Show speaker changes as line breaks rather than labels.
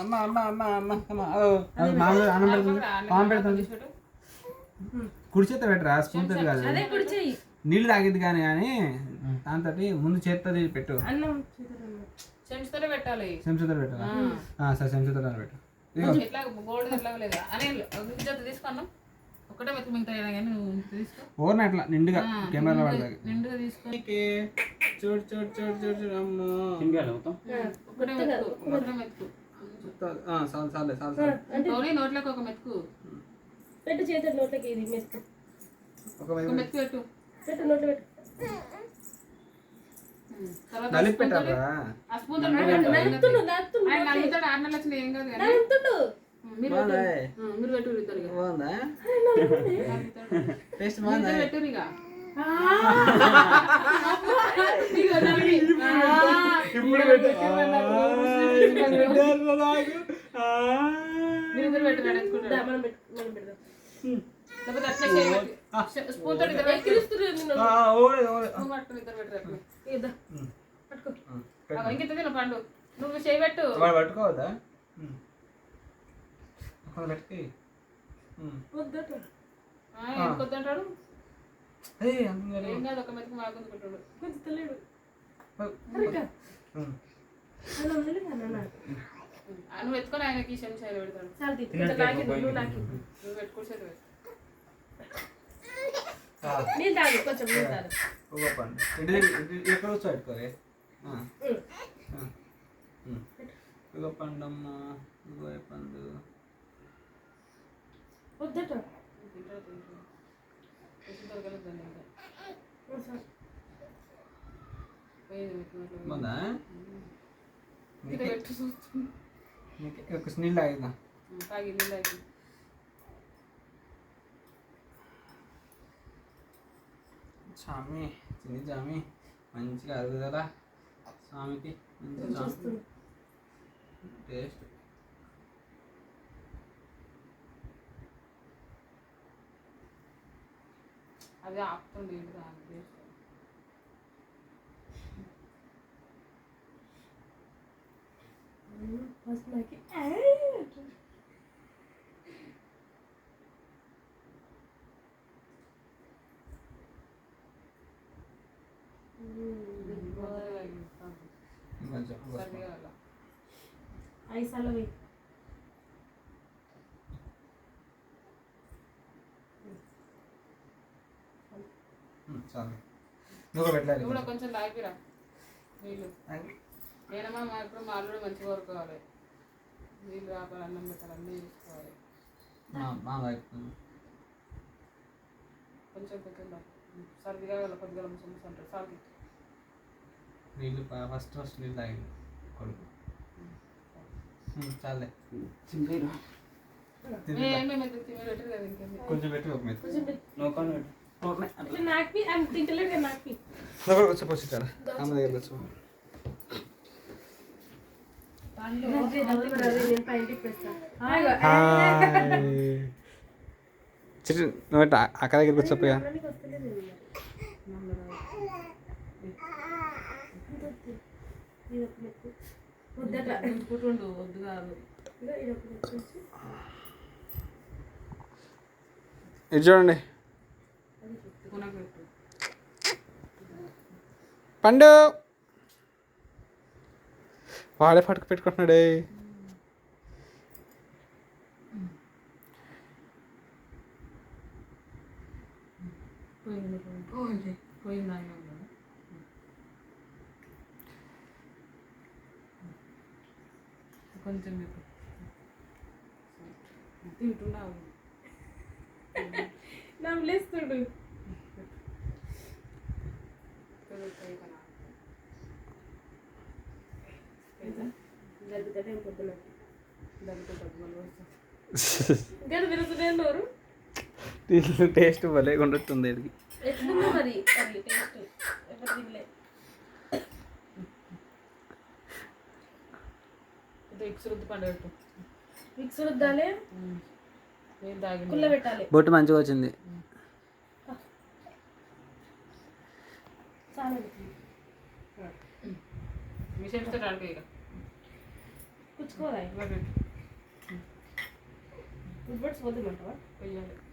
అమ్మ అమ్మ అమ్మ అమ్మ అమ్మ. ఓ, అది మామూలు అన్నం పెడుతుంది పాము పెడుతుంది. కుడి చేత పెట్టరా? స్పూన్ తోటి కాదు.
అదే కుడి చెయ్యి
నీళ్ళు తాగిద్ది కానీ కానీ దాంతో ముందు చేత్తది పెట్టు.
అన్నం
చెంచుతోనే పెట్టాలి.
చెంచుతో పెట్టరా ఆ, సరే చెంచుతో పెట్టు. ఇదిగో.
ఎట్లా? గోల్డ్ ఎట్లా లేదు అని జత తీసుకున్నాం ఒకటే మెత్త మిగతా కానీ నువ్వు తీసుకో.
ఓర్న అట్లా నిండుగా. కెమెరాలో పడతాయి.
నిండుగా తీసుకో.
చూడు చూడు చూడు చూడు చూడు అమ్మో.
ఒకటే మెతుకు ఒకటే మెతుకు.
ఆ, చాలు చాలే చాలు చాలు
టోనీ నోట్లోకి ఒక మెతుకు.
పెట్టు చేతులు నోట్లకి ఇది మెతుకు.
ఒక
మెతుకు పెట్టు.
పెట్టు. నోట్లో పెట్టు.
నలిపి పెట్టారా
మీరు.
టేస్ట్ బాగుందా? ఇప్పుడు పెట్టు.
పెట్టు
పెట్టు
పెట్టు పెట్టు పండు నువ్వు చేయబెట్టు
పట్టుకోవద్దా అక్కడ పెట్టుకి
వద్దట
కొద్దంటాడు
ఏయ్ అందులో
ఏం కాదు ఒక మెతుకు మాకుంది నువ్వు ఎత్తుకొని ఆయనకి
తీ కొంచెం నాకి నువ్వు నాకి
నువ్వు పెట్టుకుని చేతి పెట్టు
ఆ,
నేను తాగు కొంచెం నేను తాగు.
ఒక పండు ఇంటి దగ్గర ఇంటి- ఎక్కడ వచ్చి పెట్టుకోరే ఆ,
ఉం.
ఆ. ఉమ్. ఇగో పండమ్మ ఇగో ఈ పండు.
వద్దట.
తింటాడు తింటాడు కొంచెం దొరకలేదు
ఒక నీళ్ళు
తాగి
స్వామి చిన్ని స్వామి మంచిగా అరుగుదల స్వామికి మంచి టేస్ట్.
అది ఆపుతుంది దాని టేస్ట్
ఫస్ట్ నాకి
కొంచెం
సరిగా అలా
ఉమ్, చాలు నువ్వు కూడా పెట్టలేదు
కొంచెం తాగిరా నీళ్ళు నేనమ్మా మా ఇప్పుడు మా అల్లుడు మంచిగా కోరుకోవాలి. నీళ్ళు రాపాలి అన్నం పెట్టాలి అన్నీ చూసుకోవాలి
మా తాగుతుంది
కొంచెం తాగు. సర్దిగా వాళ్ళ కొద్దిగా ముసలి అంటారు సాల్కి
నీళ్ళు ఫస్ట్ ఫస్ట్ నీళ్ళు తాగి కొడుకు. చాలే. తింటే.
ఏమేమి మెతుకు తిని పెట్టరు కదా ఇంకేమి?
కొంచెం పెట్టి ఒక
నాకి
ఇక్కడ అమ్మ దగ్గర
ఒక మెతుకు వచ్చి.
ఇది చూడండి పండు. వాడే పట్టుకు పెట్టుకుంటున్నాడే.
కొంచెం తింటున్నావు
నవ్వులేస్తుడు పొద్దున
టేస్ట్ భలే ఉండొస్తుంది ఇది
మరి అది టేస్ట్? ఎప్పుడు తినలే.
ఎక్స్ రుద్దు పండుగ
మిక్స్ రుద్దాలే?
నేను తాగి
కుల్ల పెట్టాలి
బొట్టు మంచిగా వచ్చింది.
చాలా.
మిషన్
పుచ్చుకోదా బట్స్ వద్దు అంటావా
వెయ్యాలి.